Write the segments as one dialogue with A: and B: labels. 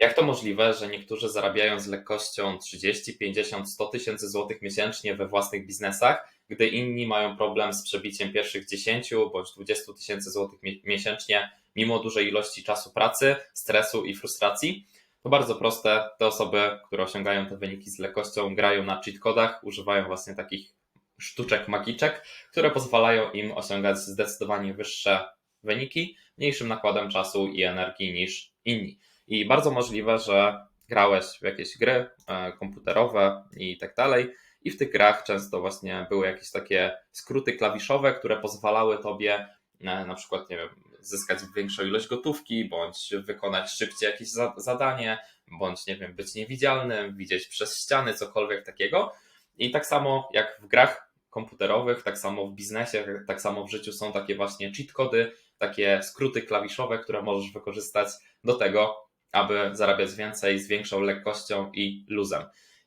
A: Jak to możliwe, że niektórzy zarabiają z lekkością 30, 50, 100 tysięcy złotych miesięcznie we własnych biznesach, gdy inni mają problem z przebiciem pierwszych 10 bądź 20 tysięcy złotych miesięcznie, mimo dużej ilości czasu pracy, stresu i frustracji? To bardzo proste. Te osoby, które osiągają te wyniki z lekkością, grają na cheat kodach, używają właśnie takich sztuczek magiczek, które pozwalają im osiągać zdecydowanie wyższe wyniki mniejszym nakładem czasu i energii niż inni. I bardzo możliwe, że grałeś w jakieś gry e, komputerowe i tak dalej, i w tych grach często właśnie były jakieś takie skróty klawiszowe, które pozwalały tobie e, na przykład, nie wiem, zyskać większą ilość gotówki, bądź wykonać szybciej jakieś zadanie, bądź, nie wiem, być niewidzialnym, widzieć przez ściany, cokolwiek takiego. I tak samo jak w grach komputerowych, tak samo w biznesie, tak samo w życiu są takie właśnie cheat kody, takie skróty klawiszowe, które możesz wykorzystać do tego, aby zarabiać więcej z większą lekkością i luzem.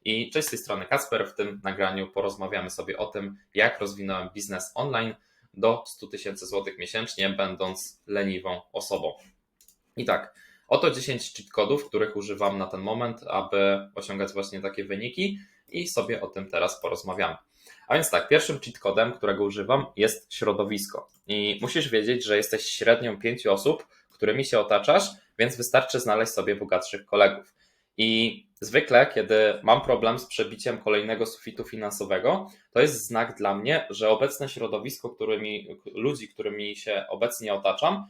A: I cześć z tej strony Kasper. W tym nagraniu porozmawiamy sobie o tym, jak rozwinąłem biznes online do 100 tysięcy złotych miesięcznie, będąc leniwą osobą. I tak, oto 10 cheat kodów, których używam na ten moment, aby osiągać właśnie takie wyniki i sobie o tym teraz porozmawiamy. A więc tak, pierwszym cheat kodem, którego używam jest środowisko. I musisz wiedzieć, że jesteś średnią pięciu osób, którymi się otaczasz, więc wystarczy znaleźć sobie bogatszych kolegów. I zwykle, kiedy mam problem z przebiciem kolejnego sufitu finansowego, to jest znak dla mnie, że obecne środowisko którymi, ludzi, którymi się obecnie otaczam,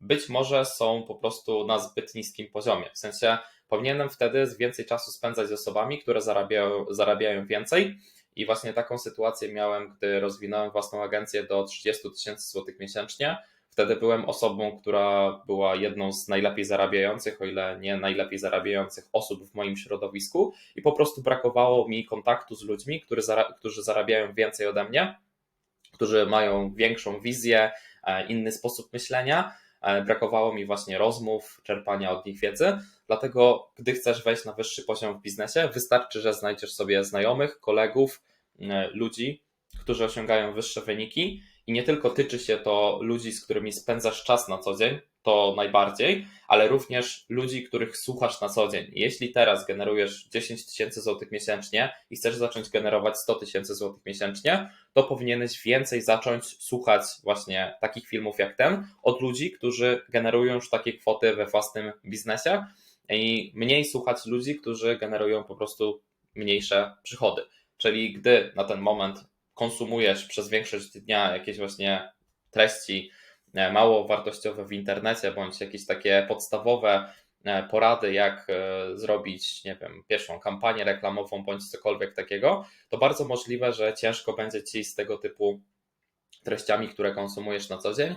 A: być może są po prostu na zbyt niskim poziomie. W sensie powinienem wtedy więcej czasu spędzać z osobami, które zarabiają, zarabiają więcej. I właśnie taką sytuację miałem, gdy rozwinąłem własną agencję do 30 tysięcy złotych miesięcznie Wtedy byłem osobą, która była jedną z najlepiej zarabiających, o ile nie najlepiej zarabiających osób w moim środowisku, i po prostu brakowało mi kontaktu z ludźmi, którzy zarabiają więcej ode mnie, którzy mają większą wizję, e, inny sposób myślenia. E, brakowało mi właśnie rozmów, czerpania od nich wiedzy. Dlatego, gdy chcesz wejść na wyższy poziom w biznesie, wystarczy, że znajdziesz sobie znajomych, kolegów, e, ludzi, którzy osiągają wyższe wyniki i nie tylko tyczy się to ludzi, z którymi spędzasz czas na co dzień, to najbardziej, ale również ludzi, których słuchasz na co dzień. Jeśli teraz generujesz 10 tysięcy złotych miesięcznie i chcesz zacząć generować 100 tysięcy złotych miesięcznie, to powinieneś więcej zacząć słuchać właśnie takich filmów jak ten od ludzi, którzy generują już takie kwoty we własnym biznesie i mniej słuchać ludzi, którzy generują po prostu mniejsze przychody. Czyli gdy na ten moment konsumujesz przez większość dnia jakieś właśnie treści e, mało wartościowe w internecie, bądź jakieś takie podstawowe e, porady, jak e, zrobić, nie wiem, pierwszą kampanię reklamową, bądź cokolwiek takiego, to bardzo możliwe, że ciężko będzie ci z tego typu treściami, które konsumujesz na co dzień,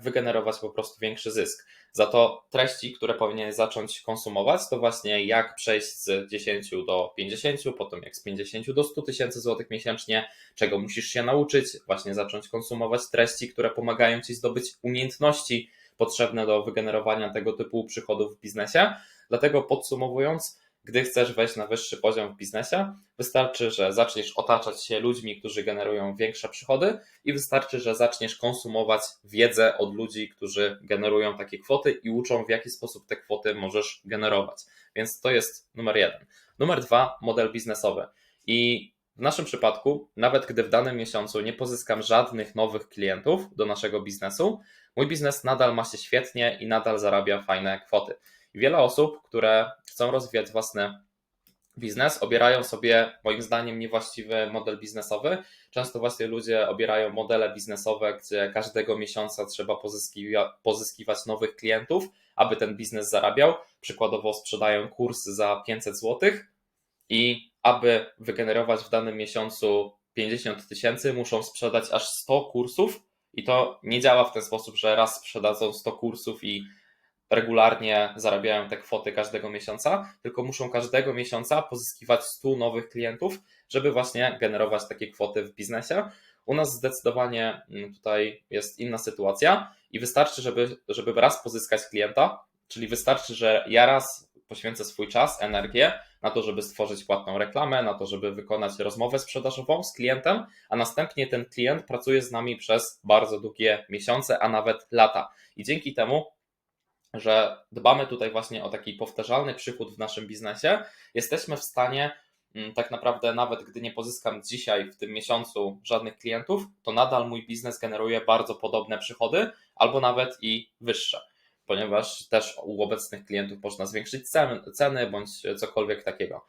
A: wygenerować po prostu większy zysk. Za to treści, które powinien zacząć konsumować, to właśnie jak przejść z 10 do 50, potem jak z 50 do 100 tysięcy złotych miesięcznie, czego musisz się nauczyć, właśnie zacząć konsumować treści, które pomagają ci zdobyć umiejętności potrzebne do wygenerowania tego typu przychodów w biznesie. Dlatego podsumowując, gdy chcesz wejść na wyższy poziom w biznesie, wystarczy, że zaczniesz otaczać się ludźmi, którzy generują większe przychody i wystarczy, że zaczniesz konsumować wiedzę od ludzi, którzy generują takie kwoty i uczą, w jaki sposób te kwoty możesz generować. Więc to jest numer jeden. Numer dwa, model biznesowy. I w naszym przypadku, nawet gdy w danym miesiącu nie pozyskam żadnych nowych klientów do naszego biznesu, mój biznes nadal ma się świetnie i nadal zarabia fajne kwoty. Wiele osób, które chcą rozwijać własny biznes, obierają sobie, moim zdaniem, niewłaściwy model biznesowy. Często właśnie ludzie obierają modele biznesowe, gdzie każdego miesiąca trzeba pozyskiwa pozyskiwać nowych klientów, aby ten biznes zarabiał. Przykładowo sprzedają kurs za 500 zł i aby wygenerować w danym miesiącu 50 tysięcy, muszą sprzedać aż 100 kursów. I to nie działa w ten sposób, że raz sprzedadzą 100 kursów i regularnie zarabiają te kwoty każdego miesiąca, tylko muszą każdego miesiąca pozyskiwać 100 nowych klientów, żeby właśnie generować takie kwoty w biznesie. U nas zdecydowanie mm, tutaj jest inna sytuacja i wystarczy, żeby, żeby raz pozyskać klienta, czyli wystarczy, że ja raz poświęcę swój czas, energię na to, żeby stworzyć płatną reklamę, na to, żeby wykonać rozmowę sprzedażową z klientem, a następnie ten klient pracuje z nami przez bardzo długie miesiące, a nawet lata. I dzięki temu że dbamy tutaj właśnie o taki powtarzalny przychód w naszym biznesie, jesteśmy w stanie mm, tak naprawdę nawet gdy nie pozyskam dzisiaj w tym miesiącu żadnych klientów, to nadal mój biznes generuje bardzo podobne przychody albo nawet i wyższe, ponieważ też u obecnych klientów można zwiększyć ceny, bądź cokolwiek takiego.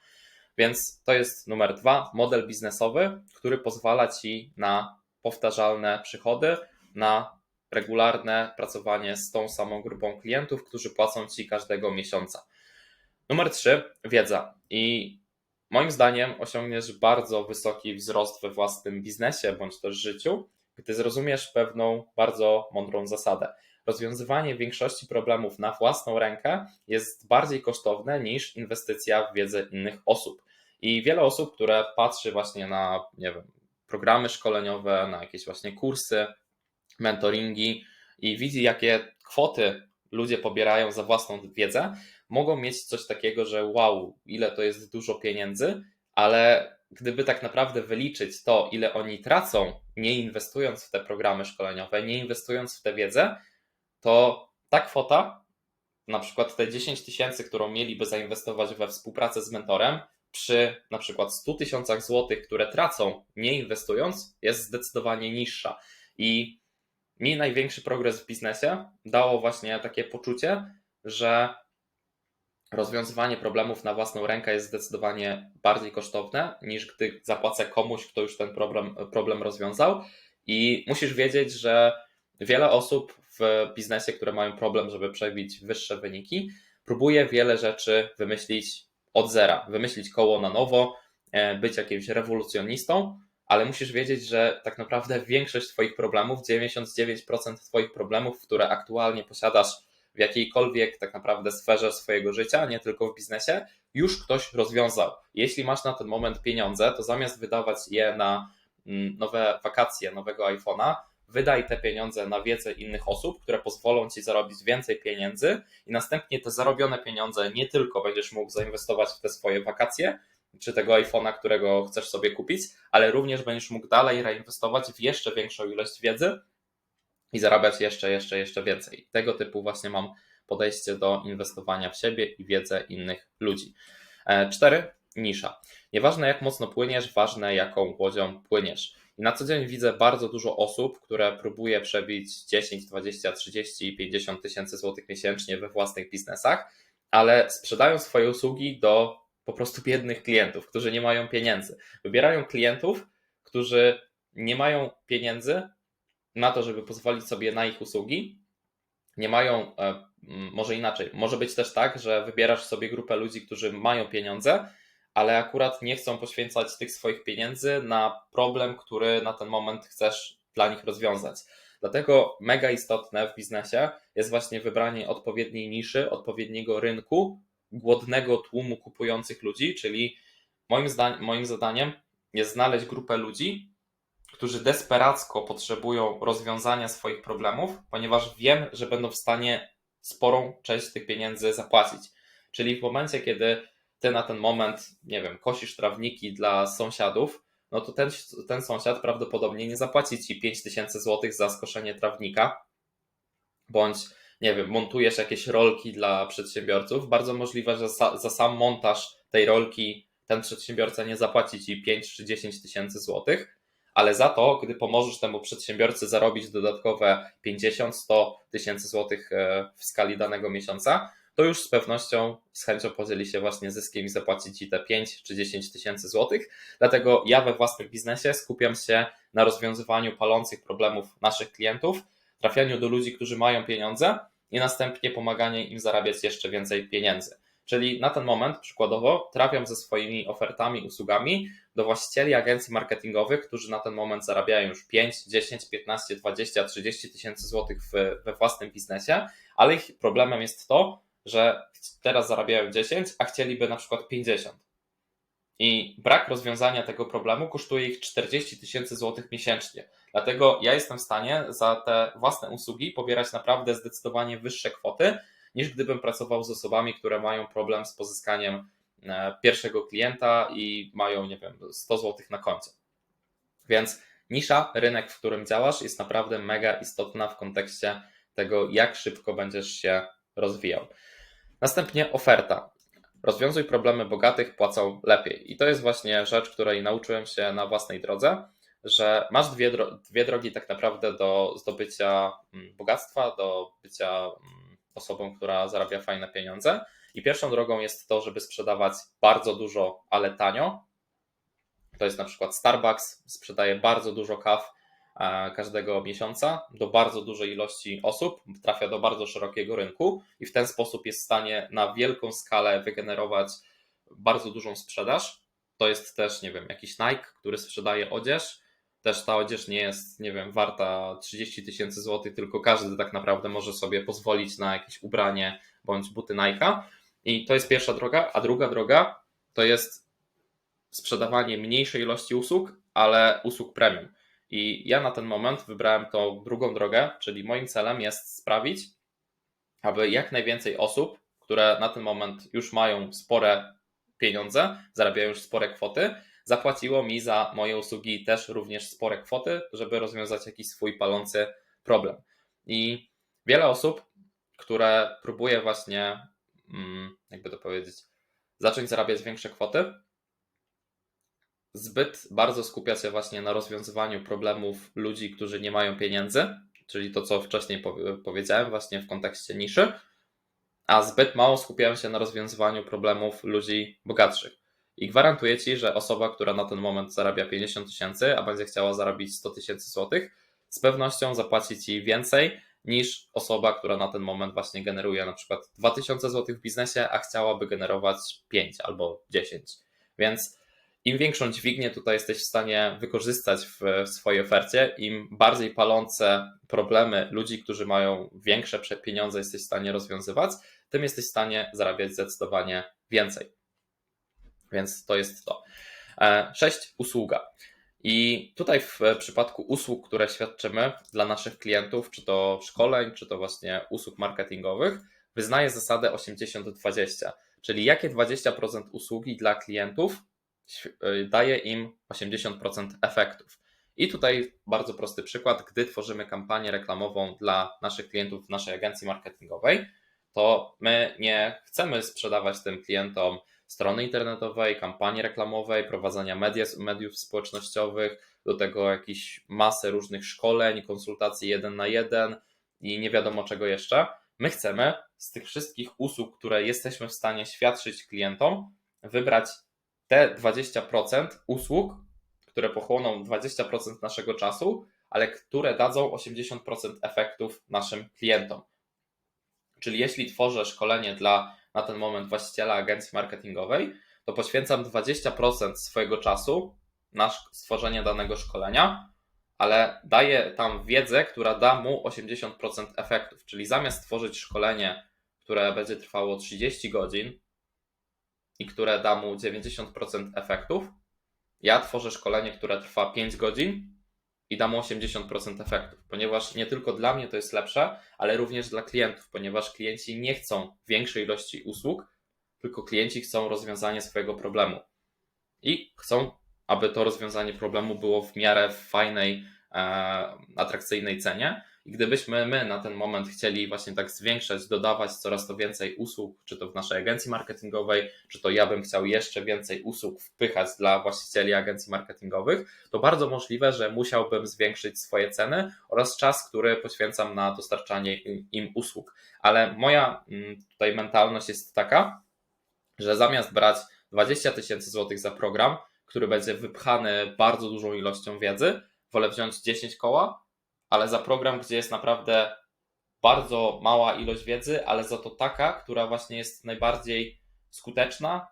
A: Więc to jest numer dwa, model biznesowy, który pozwala Ci na powtarzalne przychody, na regularne pracowanie z tą samą grupą klientów, którzy płacą Ci każdego miesiąca. Numer trzy, wiedza. I moim zdaniem osiągniesz bardzo wysoki wzrost we własnym biznesie bądź też życiu, gdy zrozumiesz pewną bardzo mądrą zasadę. Rozwiązywanie większości problemów na własną rękę jest bardziej kosztowne niż inwestycja w wiedzę innych osób. I wiele osób, które patrzy właśnie na, nie wiem, programy szkoleniowe, na jakieś właśnie kursy, mentoringi i widzi, jakie kwoty ludzie pobierają za własną wiedzę, mogą mieć coś takiego, że wow, ile to jest dużo pieniędzy, ale gdyby tak naprawdę wyliczyć to, ile oni tracą, nie inwestując w te programy szkoleniowe, nie inwestując w tę wiedzę, to ta kwota, na przykład te 10 tysięcy, którą mieliby zainwestować we współpracę z mentorem, przy na przykład 100 tysiącach złotych, które tracą nie inwestując, jest zdecydowanie niższa. I mi największy progres w biznesie dało właśnie takie poczucie, że rozwiązywanie problemów na własną rękę jest zdecydowanie bardziej kosztowne niż gdy zapłacę komuś, kto już ten problem, problem rozwiązał. I musisz wiedzieć, że wiele osób w biznesie, które mają problem, żeby przebić wyższe wyniki, próbuje wiele rzeczy wymyślić od zera, wymyślić koło na nowo, e, być jakimś rewolucjonistą, ale musisz wiedzieć, że tak naprawdę większość Twoich problemów, 99% Twoich problemów, które aktualnie posiadasz w jakiejkolwiek tak naprawdę sferze swojego życia, nie tylko w biznesie, już ktoś rozwiązał. Jeśli masz na ten moment pieniądze, to zamiast wydawać je na mm, nowe wakacje, nowego iPhone'a, wydaj te pieniądze na wiedzę innych osób, które pozwolą ci zarobić więcej pieniędzy i następnie te zarobione pieniądze nie tylko będziesz mógł zainwestować w te swoje wakacje, czy tego iPhone'a, którego chcesz sobie kupić, ale również będziesz mógł dalej reinwestować w jeszcze większą ilość wiedzy i zarabiać jeszcze, jeszcze, jeszcze więcej. Tego typu właśnie mam podejście do inwestowania w siebie i wiedzę innych ludzi. E, cztery, nisza. Nieważne jak mocno płyniesz, ważne jaką łodzią płyniesz. I na co dzień widzę bardzo dużo osób, które próbuje przebić 10, 20, 30, 50 tysięcy złotych miesięcznie we własnych biznesach, ale sprzedają swoje usługi do po prostu biednych klientów, którzy nie mają pieniędzy. Wybierają klientów, którzy nie mają pieniędzy na to, żeby pozwolić sobie na ich usługi. Nie mają, e, może inaczej, może być też tak, że wybierasz sobie grupę ludzi, którzy mają pieniądze, ale akurat nie chcą poświęcać tych swoich pieniędzy na problem, który na ten moment chcesz dla nich rozwiązać. Dlatego mega istotne w biznesie jest właśnie wybranie odpowiedniej niszy, odpowiedniego rynku, głodnego tłumu kupujących ludzi, czyli moim, zdaniem, moim zadaniem jest znaleźć grupę ludzi, którzy desperacko potrzebują rozwiązania swoich problemów, ponieważ wiem, że będą w stanie sporą część tych pieniędzy zapłacić. Czyli w momencie, kiedy ty na ten moment, nie wiem, kosisz trawniki dla sąsiadów, no to ten, ten sąsiad prawdopodobnie nie zapłaci ci 5000 zł za skoszenie trawnika, bądź nie wiem, montujesz jakieś rolki dla przedsiębiorców. Bardzo możliwe, że za, za sam montaż tej rolki ten przedsiębiorca nie zapłaci ci 5 czy 10 tysięcy złotych, ale za to, gdy pomożesz temu przedsiębiorcy zarobić dodatkowe 50-100 tysięcy złotych e, w skali danego miesiąca, to już z pewnością z chęcią podzieli się właśnie zyskiem i zapłaci Ci te 5 czy 10 tysięcy złotych. Dlatego ja we własnym biznesie skupiam się na rozwiązywaniu palących problemów naszych klientów, trafianiu do ludzi, którzy mają pieniądze i następnie pomaganie im zarabiać jeszcze więcej pieniędzy. Czyli na ten moment przykładowo trafiam ze swoimi ofertami, usługami do właścicieli agencji marketingowych, którzy na ten moment zarabiają już 5, 10, 15, 20, 30 tysięcy złotych we własnym biznesie, ale ich problemem jest to, że teraz zarabiają 10, a chcieliby na przykład 50. I brak rozwiązania tego problemu kosztuje ich 40 tysięcy złotych miesięcznie. Dlatego ja jestem w stanie za te własne usługi pobierać naprawdę zdecydowanie wyższe kwoty, niż gdybym pracował z osobami, które mają problem z pozyskaniem e, pierwszego klienta i mają, nie wiem, 100 złotych na koncie. Więc nisza, rynek, w którym działasz, jest naprawdę mega istotna w kontekście tego, jak szybko będziesz się rozwijał. Następnie oferta. Rozwiązuj problemy bogatych, płacą lepiej. I to jest właśnie rzecz, której nauczyłem się na własnej drodze, że masz dwie, dwie drogi tak naprawdę do zdobycia mm, bogactwa, do bycia mm, osobą, która zarabia fajne pieniądze. I pierwszą drogą jest to, żeby sprzedawać bardzo dużo, ale tanio. To jest na przykład Starbucks, sprzedaje bardzo dużo kaw e, każdego miesiąca do bardzo dużej ilości osób, trafia do bardzo szerokiego rynku i w ten sposób jest w stanie na wielką skalę wygenerować bardzo dużą sprzedaż. To jest też, nie wiem, jakiś Nike, który sprzedaje odzież. Też ta odzież nie jest, nie wiem, warta 30 tysięcy złotych, tylko każdy tak naprawdę może sobie pozwolić na jakieś ubranie bądź buty Nike'a. I to jest pierwsza droga, a druga droga to jest sprzedawanie mniejszej ilości usług, ale usług premium. I ja na ten moment wybrałem tą drugą drogę, czyli moim celem jest sprawić, aby jak najwięcej osób, które na ten moment już mają spore pieniądze, zarabiają już spore kwoty, zapłaciło mi za moje usługi też również spore kwoty, żeby rozwiązać jakiś swój palący problem. I wiele osób, które próbuje właśnie Mm, jakby to powiedzieć, zacząć zarabiać większe kwoty, zbyt bardzo skupia się właśnie na rozwiązywaniu problemów ludzi, którzy nie mają pieniędzy, czyli to, co wcześniej powiedziałem, właśnie w kontekście niszy, a zbyt mało skupiają się na rozwiązywaniu problemów ludzi bogatszych. I gwarantuję Ci, że osoba, która na ten moment zarabia 50 tysięcy, a będzie chciała zarobić 100 tysięcy złotych, z pewnością zapłaci Ci więcej niż osoba, która na ten moment właśnie generuje na przykład 2000 zł w biznesie, a chciałaby generować 5 albo 10. Więc im większą dźwignię tutaj jesteś w stanie wykorzystać w, w swojej ofercie, im bardziej palące problemy ludzi, którzy mają większe pieniądze, jesteś w stanie rozwiązywać, tym jesteś w stanie zarabiać zdecydowanie więcej. Więc to jest to. 6. E, usługa. I tutaj w przypadku usług, które świadczymy dla naszych klientów, czy to szkoleń, czy to właśnie usług marketingowych, wyznaję zasadę 80-20, czyli jakie 20% usługi dla klientów y, daje im 80% efektów. I tutaj bardzo prosty przykład, gdy tworzymy kampanię reklamową dla naszych klientów w naszej agencji marketingowej, to my nie chcemy sprzedawać tym klientom strony internetowej, kampanii reklamowej, prowadzenia media, mediów społecznościowych, do tego jakieś masę różnych szkoleń, konsultacji jeden na jeden i nie wiadomo czego jeszcze. My chcemy z tych wszystkich usług, które jesteśmy w stanie świadczyć klientom, wybrać te 20% usług, które pochłoną 20% naszego czasu, ale które dadzą 80% efektów naszym klientom. Czyli jeśli tworzę szkolenie dla na ten moment właściciela agencji marketingowej, to poświęcam 20% swojego czasu na stworzenie danego szkolenia, ale daję tam wiedzę, która da mu 80% efektów. Czyli zamiast tworzyć szkolenie, które będzie trwało 30 godzin i które da mu 90% efektów, ja tworzę szkolenie, które trwa 5 godzin i dam 80% efektów, ponieważ nie tylko dla mnie to jest lepsze, ale również dla klientów, ponieważ klienci nie chcą większej ilości usług, tylko klienci chcą rozwiązania swojego problemu. I chcą, aby to rozwiązanie problemu było w miarę fajnej, e, atrakcyjnej cenie i gdybyśmy my na ten moment chcieli właśnie tak zwiększać, dodawać coraz to więcej usług, czy to w naszej agencji marketingowej, czy to ja bym chciał jeszcze więcej usług wpychać dla właścicieli agencji marketingowych, to bardzo możliwe, że musiałbym zwiększyć swoje ceny oraz czas, który poświęcam na dostarczanie im usług. Ale moja mm, tutaj mentalność jest taka, że zamiast brać 20 tysięcy złotych za program, który będzie wypchany bardzo dużą ilością wiedzy, wolę wziąć 10 koła ale za program, gdzie jest naprawdę bardzo mała ilość wiedzy, ale za to taka, która właśnie jest najbardziej skuteczna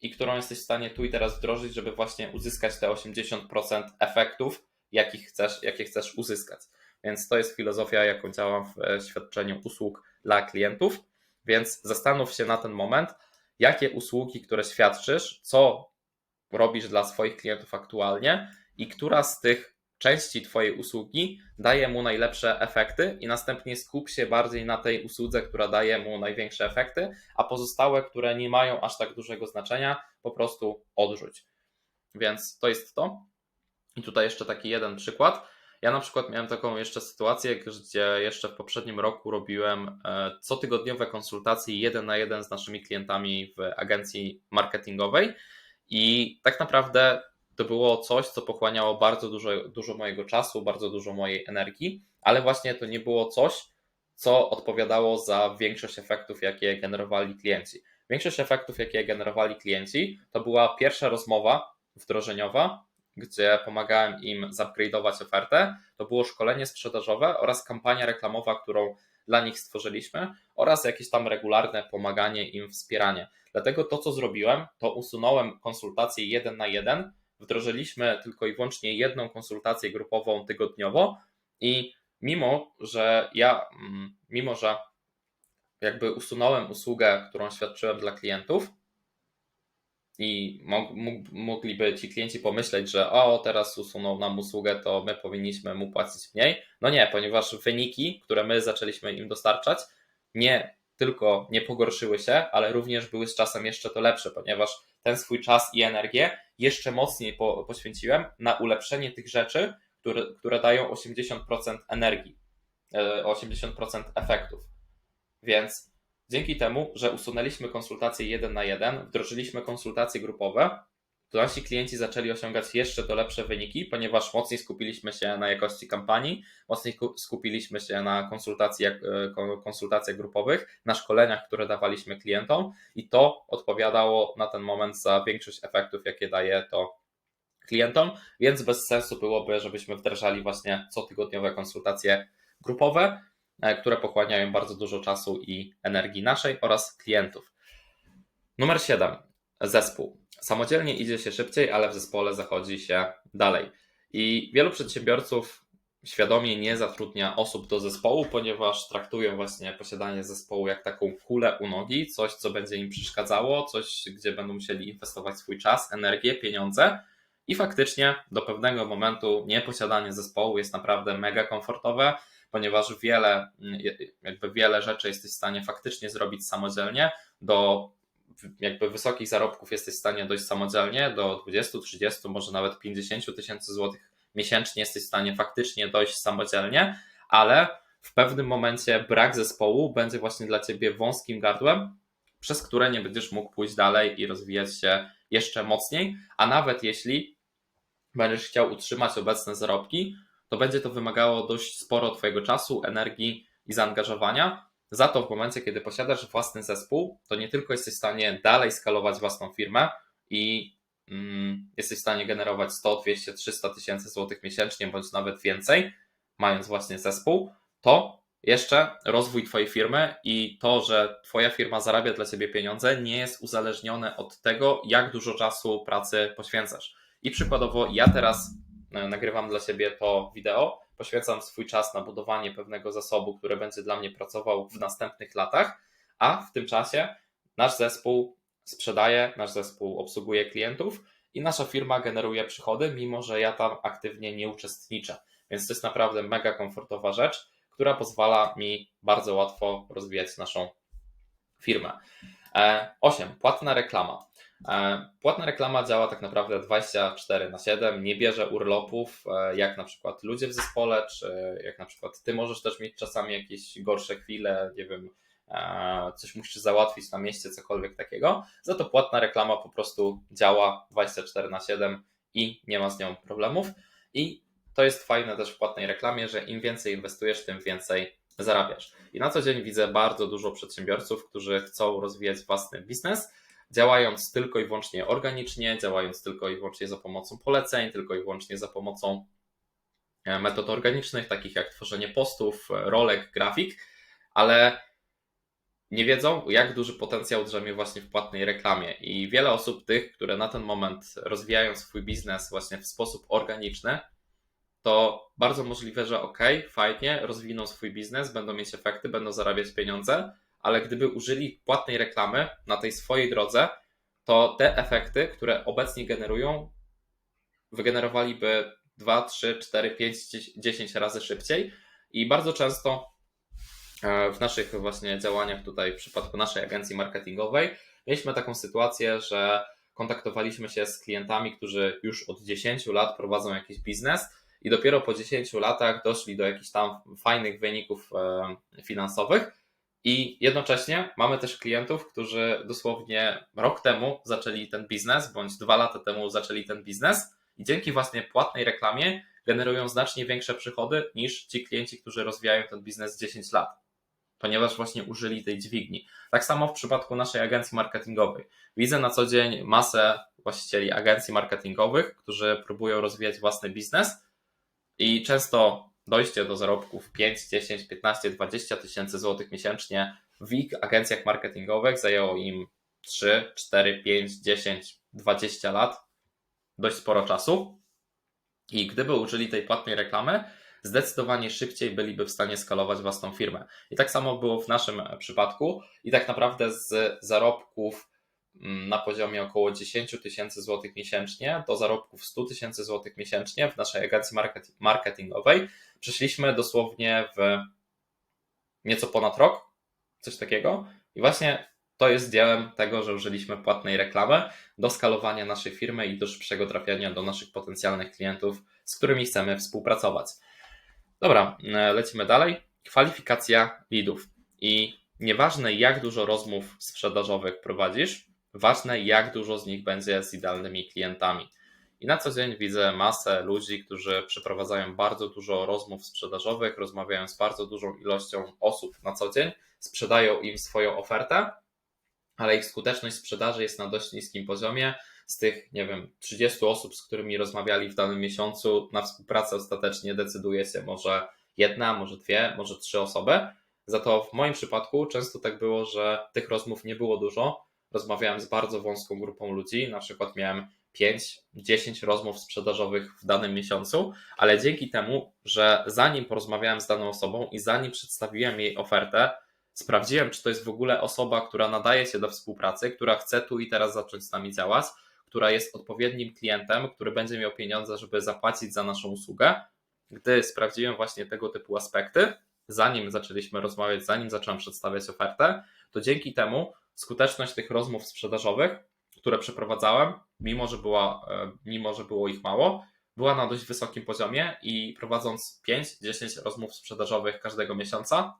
A: i którą jesteś w stanie tu i teraz wdrożyć, żeby właśnie uzyskać te 80% efektów, jakich chcesz, jakie chcesz uzyskać. Więc to jest filozofia, jaką działam w e, świadczeniu usług dla klientów. Więc zastanów się na ten moment, jakie usługi, które świadczysz, co robisz dla swoich klientów aktualnie i która z tych części Twojej usługi daje mu najlepsze efekty i następnie skup się bardziej na tej usłudze, która daje mu największe efekty, a pozostałe, które nie mają aż tak dużego znaczenia, po prostu odrzuć. Więc to jest to. I tutaj jeszcze taki jeden przykład. Ja na przykład miałem taką jeszcze sytuację, gdzie jeszcze w poprzednim roku robiłem e, cotygodniowe konsultacje jeden na jeden z naszymi klientami w agencji marketingowej i tak naprawdę to było coś, co pochłaniało bardzo dużo, dużo mojego czasu, bardzo dużo mojej energii, ale właśnie to nie było coś, co odpowiadało za większość efektów, jakie generowali klienci. Większość efektów, jakie generowali klienci, to była pierwsza rozmowa wdrożeniowa, gdzie pomagałem im zupgrade'ować ofertę. To było szkolenie sprzedażowe oraz kampania reklamowa, którą dla nich stworzyliśmy oraz jakieś tam regularne pomaganie im, wspieranie. Dlatego to, co zrobiłem, to usunąłem konsultację jeden na jeden, wdrożyliśmy tylko i wyłącznie jedną konsultację grupową tygodniowo i mimo, że ja, mm, mimo, że jakby usunąłem usługę, którą świadczyłem dla klientów, i mogliby ci klienci pomyśleć, że o, teraz usunął nam usługę, to my powinniśmy mu płacić mniej. No nie, ponieważ wyniki, które my zaczęliśmy im dostarczać, nie tylko nie pogorszyły się, ale również były z czasem jeszcze to lepsze, ponieważ ten swój czas i energię jeszcze mocniej po, poświęciłem na ulepszenie tych rzeczy, które, które dają 80% energii, 80% e, efektów. Więc Dzięki temu, że usunęliśmy konsultacje jeden na jeden, wdrożyliśmy konsultacje grupowe, nasi klienci zaczęli osiągać jeszcze to lepsze wyniki, ponieważ mocniej skupiliśmy się na jakości kampanii, mocniej skupiliśmy się na konsultacjach, e, konsultacjach grupowych, na szkoleniach, które dawaliśmy klientom i to odpowiadało na ten moment za większość efektów, jakie daje to klientom, więc bez sensu byłoby, żebyśmy wdrażali właśnie cotygodniowe konsultacje grupowe. E, które pochłaniają bardzo dużo czasu i energii naszej oraz klientów. Numer 7. Zespół. Samodzielnie idzie się szybciej, ale w zespole zachodzi się dalej. I wielu przedsiębiorców świadomie nie zatrudnia osób do zespołu, ponieważ traktują właśnie posiadanie zespołu jak taką kulę u nogi, coś, co będzie im przeszkadzało, coś, gdzie będą musieli inwestować swój czas, energię, pieniądze. I faktycznie do pewnego momentu nieposiadanie zespołu jest naprawdę mega komfortowe ponieważ wiele, jakby wiele rzeczy jesteś w stanie faktycznie zrobić samodzielnie, do jakby wysokich zarobków jesteś w stanie dojść samodzielnie, do 20, 30, może nawet 50 tysięcy złotych miesięcznie jesteś w stanie faktycznie dojść samodzielnie, ale w pewnym momencie brak zespołu będzie właśnie dla ciebie wąskim gardłem, przez które nie będziesz mógł pójść dalej i rozwijać się jeszcze mocniej, a nawet jeśli będziesz chciał utrzymać obecne zarobki, to będzie to wymagało dość sporo Twojego czasu, energii i zaangażowania. Za to w momencie, kiedy posiadasz własny zespół, to nie tylko jesteś w stanie dalej skalować własną firmę i mm, jesteś w stanie generować 100, 200, 300 tysięcy złotych miesięcznie, bądź nawet więcej, mając właśnie zespół, to jeszcze rozwój Twojej firmy i to, że Twoja firma zarabia dla Ciebie pieniądze, nie jest uzależnione od tego, jak dużo czasu pracy poświęcasz. I przykładowo, ja teraz E, nagrywam dla siebie to wideo, poświęcam swój czas na budowanie pewnego zasobu, który będzie dla mnie pracował w następnych latach, a w tym czasie nasz zespół sprzedaje, nasz zespół obsługuje klientów i nasza firma generuje przychody, mimo że ja tam aktywnie nie uczestniczę. Więc to jest naprawdę mega komfortowa rzecz, która pozwala mi bardzo łatwo rozwijać naszą firmę. 8. E, płatna reklama. E, płatna reklama działa tak naprawdę 24 na 7, nie bierze urlopów, e, jak na przykład ludzie w zespole, czy jak na przykład ty możesz też mieć czasami jakieś gorsze chwile, nie wiem, e, coś musisz załatwić na mieście, cokolwiek takiego. Za to płatna reklama po prostu działa 24 na 7 i nie ma z nią problemów. I to jest fajne też w płatnej reklamie, że im więcej inwestujesz, tym więcej zarabiasz. I na co dzień widzę bardzo dużo przedsiębiorców, którzy chcą rozwijać własny biznes działając tylko i wyłącznie organicznie, działając tylko i wyłącznie za pomocą poleceń, tylko i wyłącznie za pomocą e, metod organicznych, takich jak tworzenie postów, e, rolek, grafik, ale nie wiedzą, jak duży potencjał drzemie właśnie w płatnej reklamie. I wiele osób, tych, które na ten moment rozwijają swój biznes właśnie w sposób organiczny, to bardzo możliwe, że ok, fajnie, rozwiną swój biznes, będą mieć efekty, będą zarabiać pieniądze, ale gdyby użyli płatnej reklamy na tej swojej drodze, to te efekty, które obecnie generują, wygenerowaliby 2, 3, 4, 5, 10 razy szybciej i bardzo często e, w naszych właśnie działaniach tutaj w przypadku naszej agencji marketingowej mieliśmy taką sytuację, że kontaktowaliśmy się z klientami, którzy już od 10 lat prowadzą jakiś biznes i dopiero po 10 latach doszli do jakichś tam fajnych wyników e, finansowych. I jednocześnie mamy też klientów, którzy dosłownie rok temu zaczęli ten biznes, bądź dwa lata temu zaczęli ten biznes, i dzięki właśnie płatnej reklamie generują znacznie większe przychody niż ci klienci, którzy rozwijają ten biznes 10 lat, ponieważ właśnie użyli tej dźwigni. Tak samo w przypadku naszej agencji marketingowej. Widzę na co dzień masę właścicieli agencji marketingowych, którzy próbują rozwijać własny biznes i często dojście do zarobków 5, 10, 15, 20 tysięcy złotych miesięcznie w ich agencjach marketingowych zajęło im 3, 4, 5, 10, 20 lat, dość sporo czasu. I gdyby użyli tej płatnej reklamy, zdecydowanie szybciej byliby w stanie skalować własną firmę. I tak samo było w naszym przypadku. I tak naprawdę z zarobków mm, na poziomie około 10 tysięcy złotych miesięcznie do zarobków 100 tysięcy złotych miesięcznie w naszej agencji marketingowej przeszliśmy dosłownie w nieco ponad rok, coś takiego. I właśnie to jest dziełem tego, że użyliśmy płatnej reklamy do skalowania naszej firmy i do szybszego trafiania do naszych potencjalnych klientów, z którymi chcemy współpracować. Dobra, e, lecimy dalej. Kwalifikacja leadów. I nieważne jak dużo rozmów sprzedażowych prowadzisz, ważne jak dużo z nich będzie z idealnymi klientami. I na co dzień widzę masę ludzi, którzy przeprowadzają bardzo dużo rozmów sprzedażowych, rozmawiają z bardzo dużą ilością osób na co dzień, sprzedają im swoją ofertę, ale ich skuteczność sprzedaży jest na dość niskim poziomie. Z tych, nie wiem, 30 osób, z którymi rozmawiali w danym miesiącu, na współpracę ostatecznie decyduje się może jedna, może dwie, może trzy osoby. Za to w moim przypadku często tak było, że tych rozmów nie było dużo. Rozmawiałem z bardzo wąską grupą ludzi, na przykład miałem 5-10 rozmów sprzedażowych w danym miesiącu, ale dzięki temu, że zanim porozmawiałem z daną osobą i zanim przedstawiłem jej ofertę, sprawdziłem, czy to jest w ogóle osoba, która nadaje się do współpracy, która chce tu i teraz zacząć z nami działać, która jest odpowiednim klientem, który będzie miał pieniądze, żeby zapłacić za naszą usługę. Gdy sprawdziłem właśnie tego typu aspekty, zanim zaczęliśmy rozmawiać, zanim zacząłem przedstawiać ofertę, to dzięki temu skuteczność tych rozmów sprzedażowych, które przeprowadzałem, mimo że, była, e, mimo że było ich mało, była na dość wysokim poziomie i prowadząc 5-10 rozmów sprzedażowych każdego miesiąca,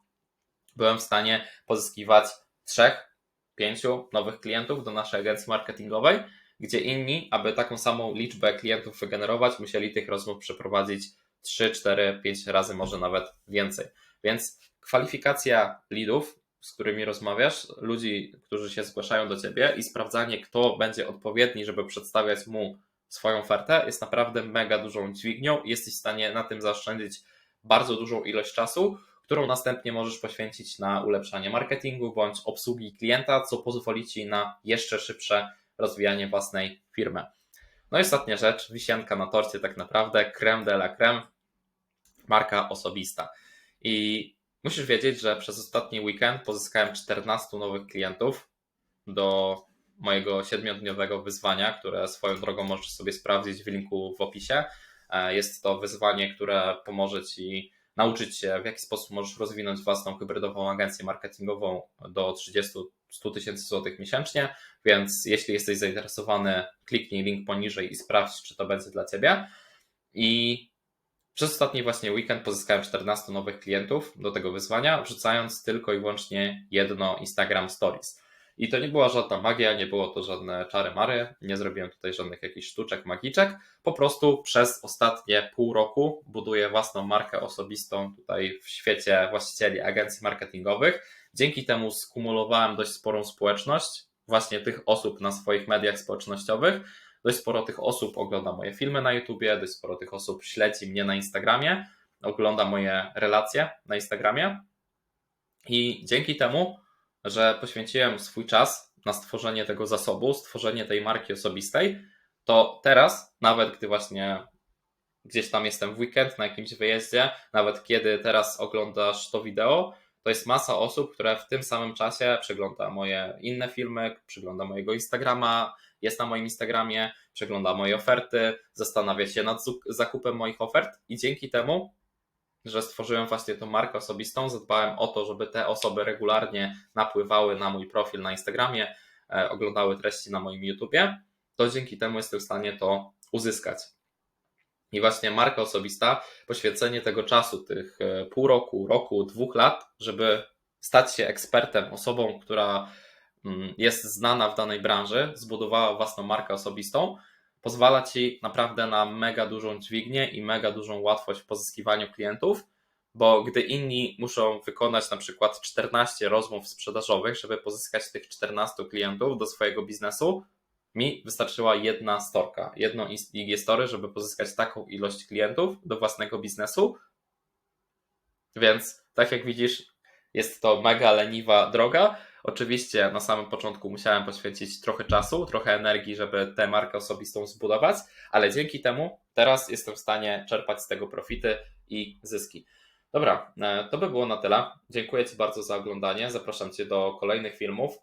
A: byłem w stanie pozyskiwać trzech, pięciu nowych klientów do naszej agencji marketingowej, gdzie inni, aby taką samą liczbę klientów wygenerować, musieli tych rozmów przeprowadzić 3, 4, 5 razy, może nawet więcej. Więc kwalifikacja leadów, z którymi rozmawiasz, ludzi, którzy się zgłaszają do ciebie i sprawdzanie, kto będzie odpowiedni, żeby przedstawiać mu swoją ofertę, jest naprawdę mega dużą dźwignią. Jesteś w stanie na tym zaoszczędzić bardzo dużą ilość czasu, którą następnie możesz poświęcić na ulepszanie marketingu bądź obsługi klienta, co pozwoli Ci na jeszcze szybsze rozwijanie własnej firmy. No i ostatnia rzecz, wisienka na torcie tak naprawdę, creme de la creme, marka osobista. I musisz wiedzieć, że przez ostatni weekend pozyskałem 14 nowych klientów do mojego siedmiodniowego wyzwania, które swoją drogą możesz sobie sprawdzić w linku w opisie. E, jest to wyzwanie, które pomoże Ci nauczyć się, w jaki sposób możesz rozwinąć własną hybrydową agencję marketingową do 30-100 tysięcy złotych miesięcznie, więc jeśli jesteś zainteresowany, kliknij link poniżej i sprawdź, czy to będzie dla Ciebie. I przez ostatni właśnie weekend pozyskałem 14 nowych klientów do tego wyzwania, wrzucając tylko i wyłącznie jedno Instagram Stories. I to nie była żadna magia, nie było to żadne czary mary, nie zrobiłem tutaj żadnych jakichś sztuczek, magiczek. Po prostu przez ostatnie pół roku buduję własną markę osobistą tutaj w świecie właścicieli agencji marketingowych. Dzięki temu skumulowałem dość sporą społeczność, właśnie tych osób na swoich mediach społecznościowych. Dość sporo tych osób ogląda moje filmy na YouTubie, dość sporo tych osób śledzi mnie na Instagramie, ogląda moje relacje na Instagramie. I dzięki temu że poświęciłem swój czas na stworzenie tego zasobu, stworzenie tej marki osobistej, to teraz, nawet gdy właśnie gdzieś tam jestem w weekend na jakimś wyjeździe, nawet kiedy teraz oglądasz to wideo, to jest masa osób, które w tym samym czasie przegląda moje inne filmy, przegląda mojego Instagrama, jest na moim Instagramie, przegląda moje oferty, zastanawia się nad zakupem moich ofert i dzięki temu że stworzyłem właśnie tą markę osobistą, zadbałem o to, żeby te osoby regularnie napływały na mój profil na Instagramie, e, oglądały treści na moim YouTubie, to dzięki temu jestem w stanie to uzyskać. I właśnie marka osobista, poświęcenie tego czasu, tych e, pół roku, roku, dwóch lat, żeby stać się ekspertem, osobą, która mm, jest znana w danej branży, zbudowała własną markę osobistą, pozwala ci naprawdę na mega dużą dźwignię i mega dużą łatwość w pozyskiwaniu klientów, bo gdy inni muszą wykonać na przykład 14 rozmów sprzedażowych, żeby pozyskać tych 14 klientów do swojego biznesu, mi wystarczyła jedna storka, jedno IG Story, żeby pozyskać taką ilość klientów do własnego biznesu. Więc tak jak widzisz, jest to mega leniwa droga. Oczywiście na samym początku musiałem poświęcić trochę czasu, trochę energii, żeby tę markę osobistą zbudować, ale dzięki temu teraz jestem w stanie czerpać z tego profity i zyski. Dobra, e, to by było na tyle. Dziękuję Ci bardzo za oglądanie. Zapraszam Cię do kolejnych filmów,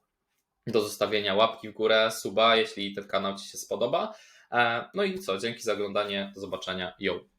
A: do zostawienia łapki w górę, suba, jeśli ten kanał Ci się spodoba. E, No i co, dzięki za oglądanie, do zobaczenia, yo!